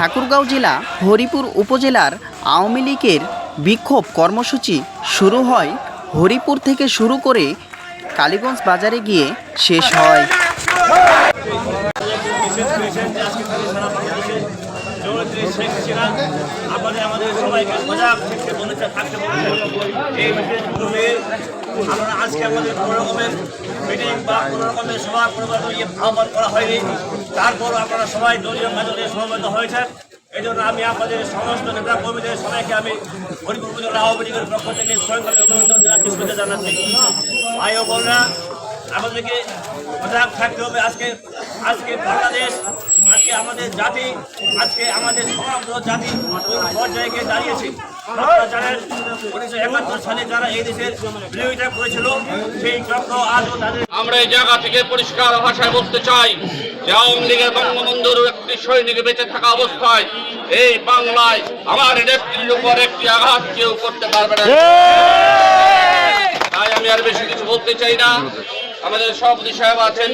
ঠাকুরগাঁও জেলা হরিপুর উপজেলার আওয়ামী লীগের বিক্ষোভ কর্মসূচি শুরু হয় হরিপুর থেকে শুরু করে কালীগঞ্জ বাজারে গিয়ে শেষ হয়। জননেত্রী শেখ হাসিনা আমাদের আমাদের সবাইকে সজাগ থাকতে বলেছে থাকতে বলেছে এই মিটিংগুলোতে আমরা আজকে আমাদের কোনো রকমের মিটিং বা কোনো রকমের সভা, কোনো ইয়ে আহ্বান করা হয়নি। তারপর আপনারা সবাই দলীয় মেজরে সমবেত হয়েছেন। এই জন্য আমি আমাদের সমস্ত নেতা কর্মীদের সবাইকে আমি হরিপুর উপজেলা আওয়ামী লীগের পক্ষ থেকে স্বয়ংভাবে অভিনন্দন জানাচ্ছি, শুভেচ্ছা জানাচ্ছি। ভাই ও বোনরা, আমাদেরকে সজাগ থাকতে হবে। আজকে আজকে বাংলাদেশ আজকে আমাদের জাতি আজকে আমাদের সমগ্র জাতি পর্যায়ে গিয়ে দাঁড়িয়েছে জানেন উনিশশো একাত্তর সালে যারা এই দেশের বিরোধিতা করেছিল সেই চক্র আজও তাদের আমরা এই জায়গা থেকে পরিষ্কার ভাষায় বলতে চাই যে আওয়ামী লীগের বঙ্গবন্ধুর একটি সৈনিক বেঁচে থাকা অবস্থায় এই বাংলায় আমার নেত্রীর উপর একটি আঘাত কেউ করতে পারবে না। তাই আমি আর বেশি কিছু বলতে চাই না। আমাদের সভাপতি সাহেব আছেন